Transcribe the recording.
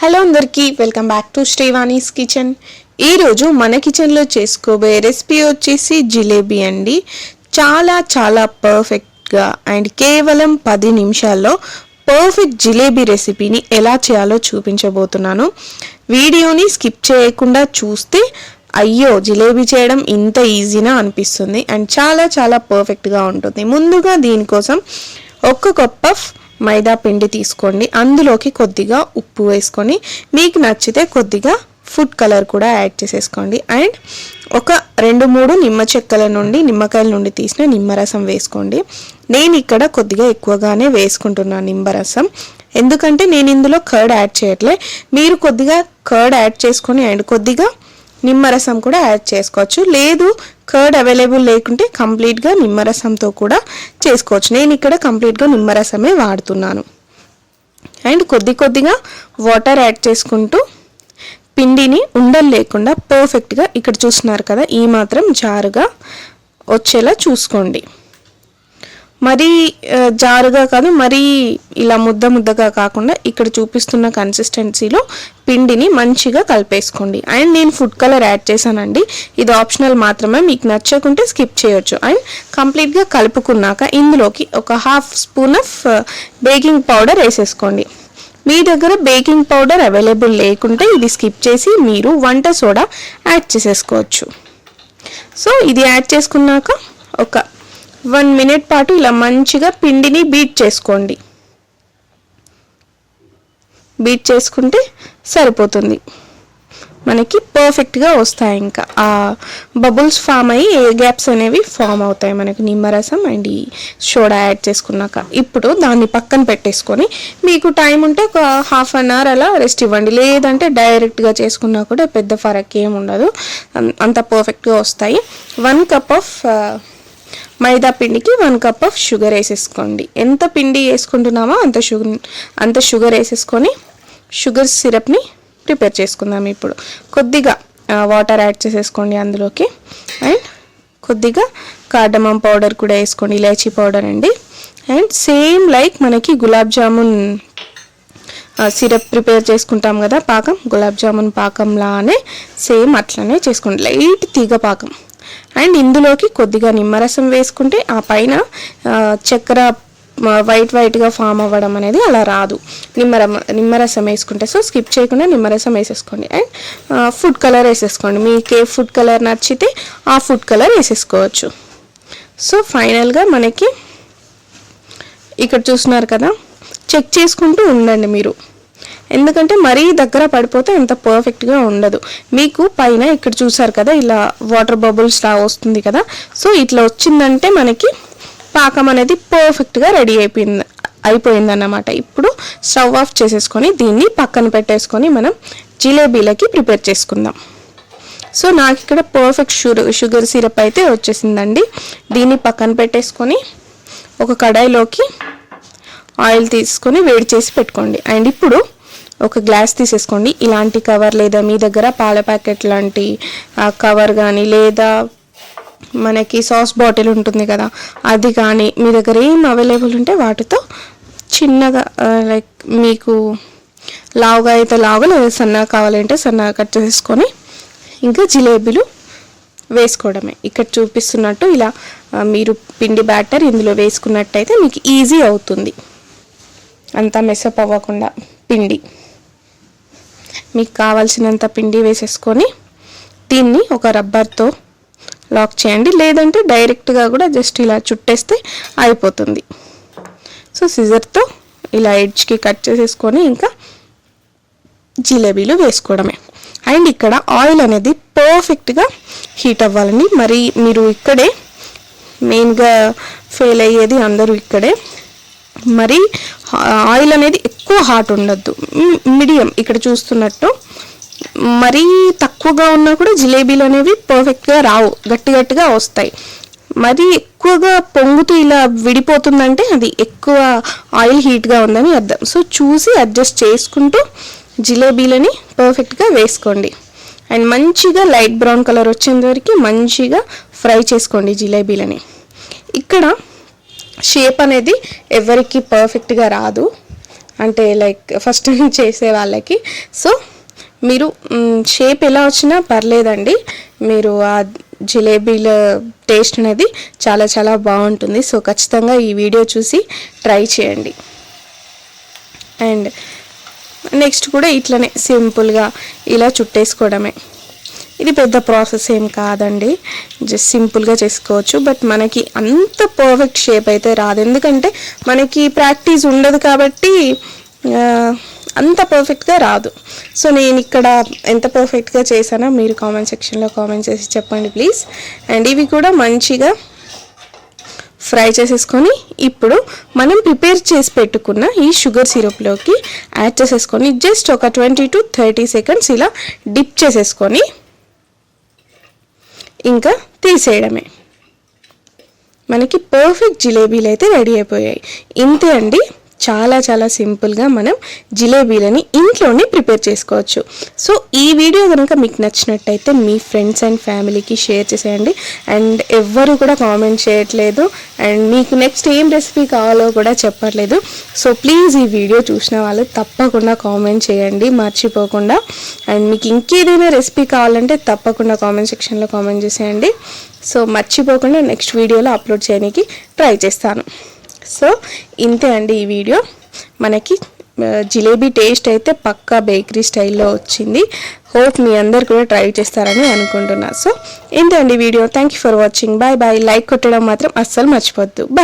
Hello అందరికీ welcome back to Srivani's kitchen. ఈరోజు మన కిచెన్లో చేసుకోబోయే రెసిపీ వచ్చేసి జిలేబీ అండి. చాలా చాలా పర్ఫెక్ట్గా అండ్ కేవలం పది నిమిషాల్లో పర్ఫెక్ట్ జిలేబీ రెసిపీని ఎలా చేయాలో చూపించబోతున్నాను. వీడియోని స్కిప్ చేయకుండా చూస్తే అయ్యో జిలేబీ చేయడం ఇంత ఈజీనా అనిపిస్తుంది. అండ్ చాలా చాలా పర్ఫెక్ట్గా ఉంటుంది. ముందుగా దీనికోసం ఒక్క కప్ ఆఫ్ మైదా పిండి తీసుకోండి. అందులోకి కొద్దిగా ఉప్పు వేసుకొని మీకు నచ్చితే కొద్దిగా ఫుడ్ కలర్ కూడా యాడ్ చేసేసుకోండి. అండ్ ఒక రెండు మూడు నిమ్మ చెక్కల నుండి నిమ్మకాయల నుండి తీసిన నిమ్మరసం వేసుకోండి. నేను ఇక్కడ కొద్దిగా ఎక్కువగానే వేసుకుంటున్నాను నిమ్మరసం. ఎందుకంటే నేను ఇందులో కర్డ్ యాడ్ చేయట్లే. మీరు కొద్దిగా కర్డ్ యాడ్ చేసుకొని అండ్ కొద్దిగా నిమ్మరసం కూడా యాడ్ చేసుకోవచ్చు. లేదు కర్డ్ అవైలబుల్ లేకుంటే కంప్లీట్గా నిమ్మరసంతో కూడా చేసుకోవచ్చు. నేను ఇక్కడ కంప్లీట్గా నిమ్మరసమే వాడుతున్నాను. అండ్ కొద్ది కొద్దిగా వాటర్ యాడ్ చేసుకుంటూ పిండిని ఉండలు లేకుండా పర్ఫెక్ట్గా ఇక్కడ చూస్తున్నారు కదా ఈ మాత్రం జారుగా వచ్చేలా చూసుకోండి. మరీ జారుగా కాదు మరీ ఇలా ముద్ద ముద్దగా కాకుండా ఇక్కడ చూపిస్తున్న కన్సిస్టెన్సీలో పిండిని మంచిగా కలిపేసుకోండి. అండ్ నేను ఫుడ్ కలర్ యాడ్ చేశానండి. ఇది ఆప్షనల్ మాత్రమే మీకు నచ్చకుంటే స్కిప్ చేయొచ్చు. అండ్ కంప్లీట్గా కలుపుకున్నాక ఇందులోకి ఒక half spoon of baking powder వేసేసుకోండి. మీ దగ్గర బేకింగ్ పౌడర్ అవైలబుల్ లేకుంటే ఇది స్కిప్ చేసి మీరు వంట సోడా యాడ్ చేసేసుకోవచ్చు. సో ఇది యాడ్ చేసుకున్నాక ఒక వన్ మినిట్ పాటు ఇలా మంచిగా పిండిని బీట్ చేసుకోండి. బీట్ చేసుకుంటే సరిపోతుంది. మనకి పర్ఫెక్ట్గా వస్తాయి ఇంకా. ఆ బబుల్స్ ఫామ్ అయ్యి ఏ గ్యాప్స్ అనేవి ఫామ్ అవుతాయి మనకి. నిమ్మరసం అండ్ ఈ సోడా యాడ్ చేసుకున్నాక. ఇప్పుడు దాన్ని పక్కన పెట్టేసుకొని మీకు టైం ఉంటే ఒక హాఫ్ అన్ అవర్ అలా రెస్ట్ ఇవ్వండి. లేదంటే డైరెక్ట్గా చేసుకున్నా కూడా పెద్ద ఫరక్ ఏం ఉండదు. అంత పర్ఫెక్ట్గా వస్తాయి. వన్ కప్ ఆఫ్ మైదా పిండికి వన్ కప్ ఆఫ్ షుగర్ వేసేసుకోండి. ఎంత పిండి వేసుకుంటున్నామో అంత షుగర్ అంత షుగర్ వేసేసుకొని షుగర్ సిరప్ని ప్రిపేర్ చేసుకుందాం ఇప్పుడు. కొద్దిగా వాటర్ యాడ్ చేసేసుకోండి అందులోకి. అండ్ కొద్దిగా కార్డమం పౌడర్ కూడా వేసుకోండి ఇలాచీ పౌడర్ అండి. అండ్ సేమ్ లైక్ మనకి గులాబ్ జామున్ సిరప్ ప్రిపేర్ చేసుకుంటాం కదా పాకం. గులాబ్ జామున్ పాకంలానే సేమ్ అట్లనే చేసుకోండి. లైట్ తీగ పాకం. అండ్ ఇందులోకి కొద్దిగా నిమ్మరసం వేసుకుంటే ఆ పైన చక్కెర వైట్ వైట్గా ఫామ్ అవ్వడం అనేది అలా రాదు. నిమ్మరమ నిమ్మరసం వేసుకుంటే సో స్కిప్ చేయకుండా నిమ్మరసం వేసేసుకోండి. అండ్ ఫుడ్ కలర్ వేసేసుకోండి. మీకు ఏ ఫుడ్ కలర్ నచ్చితే ఆ ఫుడ్ కలర్ వేసేసుకోవచ్చు. సో ఫైనల్గా మనకి ఇక్కడ చూస్తున్నారు కదా చెక్ చేసుకుంటూ ఉండండి మీరు. ఎందుకంటే మరీ దగ్గర పడిపోతే అంత పర్ఫెక్ట్గా ఉండదు. మీకు పైన ఇక్కడ చూసారు కదా ఇలా వాటర్ బబుల్స్ లా వస్తుంది కదా. సో ఇట్లా వచ్చిందంటే మనకి పాకం అనేది పర్ఫెక్ట్గా రెడీ అయిపోయింది అయిపోయింది అన్నమాట ఇప్పుడు స్టవ్ ఆఫ్ చేసేసుకొని దీన్ని పక్కన పెట్టేసుకొని మనం జిలేబీలకి ప్రిపేర్ చేసుకుందాం. సో నాకు ఇక్కడ పర్ఫెక్ట్ షుగర్ షుగర్ సిరప్ అయితే వచ్చేసిందండి. దీన్ని పక్కన పెట్టేసుకొని ఒక కడాయిలోకి ఆయిల్ తీసుకొని వేడి చేసి పెట్టుకోండి. అండ్ ఇప్పుడు ఒక గ్లాస్ తీసేసుకోండి. ఇలాంటి కవర్ లేదా మీ దగ్గర పాల ప్యాకెట్ లాంటి కవర్ కానీ లేదా మనకి సాస్ బాటిల్ ఉంటుంది కదా అది కానీ మీ దగ్గర ఏం అవైలబుల్ ఉంటే వాటితో చిన్నగా లైక్ మీకు లావుగా అయితే లావుగా లేదా సన్నగా కావాలంటే సన్నగా కట్ చేసుకొని ఇంకా జిలేబీలు వేసుకోవడమే. ఇక్కడ చూపిస్తున్నట్టు ఇలా మీరు పిండి బ్యాటర్ ఇందులో వేసుకున్నట్టయితే మీకు ఈజీ అవుతుంది. అంతా మెసప్ అవ్వకుండా పిండి. మీకు కావాల్సినంత పిండి వేసేసుకొని దీన్ని ఒక రబ్బర్తో లాక్ చేయండి. లేదంటే డైరెక్ట్గా కూడా జస్ట్ ఇలా చుట్టేస్తే అయిపోతుంది. సో సిజర్తో ఇలా ఎడ్జ్కి కట్ చేసేసుకొని ఇంకా జిలేబీలు వేసుకోవడమే. అండ్ ఇక్కడ ఆయిల్ అనేది పర్ఫెక్ట్గా హీట్ అవ్వాలండి. మరి మీరు ఇక్కడే మెయిన్గా ఫెయిల్ అయ్యేది అందరూ ఇక్కడే. మరి ఆయిల్ అనేది ఎక్కువ హాట్ ఉండద్దు. మీడియం ఇక్కడ చూస్తున్నట్టు. మరీ తక్కువగా ఉన్నా కూడా జిలేబీలు అనేవి పర్ఫెక్ట్గా రావు. గట్టి గట్టిగా వస్తాయి. మరి ఎక్కువగా పొంగుతూ ఇలా విడిపోతుందంటే అది ఎక్కువ ఆయిల్ హీట్గా ఉందని అర్థం. సో చూసి అడ్జస్ట్ చేసుకుంటూ జిలేబీలని పర్ఫెక్ట్గా వేసుకోండి. అండ్ మంచిగా లైట్ బ్రౌన్ కలర్ వచ్చేంత వరకు మంచిగా ఫ్రై చేసుకోండి జిలేబీలని. ఇక్కడ షేప్ అనేది ఎవరికి పర్ఫెక్ట్గా రాదు. అంటే లైక్ ఫస్ట్ టైం చేసే వాళ్ళకి. సో మీరు షేప్ ఎలా వచ్చినా పర్లేదండి. మీరు ఆ జిలేబీల టేస్ట్ అనేది చాలా చాలా బాగుంటుంది. సో ఖచ్చితంగా ఈ వీడియో చూసి ట్రై చేయండి. అండ్ నెక్స్ట్ కూడా ఇట్లనే సింపుల్గా ఇలా చుట్టేసుకోవడమే. ఇది పెద్ద ప్రాసెస్ ఏం కాదండి. జస్ట్ సింపుల్గా చేసుకోవచ్చు. బట్ మనకి అంత పర్ఫెక్ట్ షేప్ అయితే రాదు. ఎందుకంటే మనకి ప్రాక్టీస్ ఉండదు కాబట్టి అంత పర్ఫెక్ట్గా రాదు. సో నేను ఇక్కడ ఎంత పర్ఫెక్ట్గా చేశానో మీరు కామెంట్ సెక్షన్లో కామెంట్ చేసి చెప్పండి ప్లీజ్. అండ్ ఇవి కూడా మంచిగా ఫ్రై చేసేసుకొని ఇప్పుడు మనం ప్రిపేర్ చేసి పెట్టుకున్న ఈ షుగర్ సిరప్లోకి యాడ్ చేసేసుకొని జస్ట్ ఒక ట్వంటీ టు థర్టీ సెకండ్స్ ఇలా డిప్ చేసేసుకొని ఇంకా తీసేయడమే. మనకి పర్ఫెక్ట్ జిలేబీలు అయితే రెడీ అయిపోయాయి. ఇంతే అండి. చాలా చాలా సింపుల్గా మనం జిలేబీలని ఇంట్లోనే ప్రిపేర్ చేసుకోవచ్చు. సో ఈ వీడియో కనుక మీకు నచ్చినట్టయితే మీ ఫ్రెండ్స్ అండ్ ఫ్యామిలీకి షేర్ చేసేయండి. అండ్ ఎవ్వరు కూడా కామెంట్ చేయట్లేదు. అండ్ మీకు నెక్స్ట్ ఏం రెసిపీ కావాలో కూడా చెప్పట్లేదు. సో ప్లీజ్ ఈ వీడియో చూసిన వాళ్ళు తప్పకుండా కామెంట్ చేయండి. మర్చిపోకుండా. అండ్ మీకు ఇంకేదైనా రెసిపీ కావాలంటే తప్పకుండా కామెంట్ సెక్షన్లో కామెంట్ చేసేయండి. సో మర్చిపోకుండా నెక్స్ట్ వీడియోలో అప్లోడ్ చేయడానికి ట్రై చేస్తాను. సో ఇంతే అండి ఈ వీడియో. మనకి జిలేబీ టేస్ట్ అయితే పక్కా బేకరీ స్టైల్లో వచ్చింది. హోప్ మీ అందరు కూడా ట్రై చేస్తారని అనుకుంటున్నా. సో ఇంతే అండి video. Thank you for watching bye bye like కొట్టడం మాత్రం అస్సలు మర్చిపోద్దు. బాయ్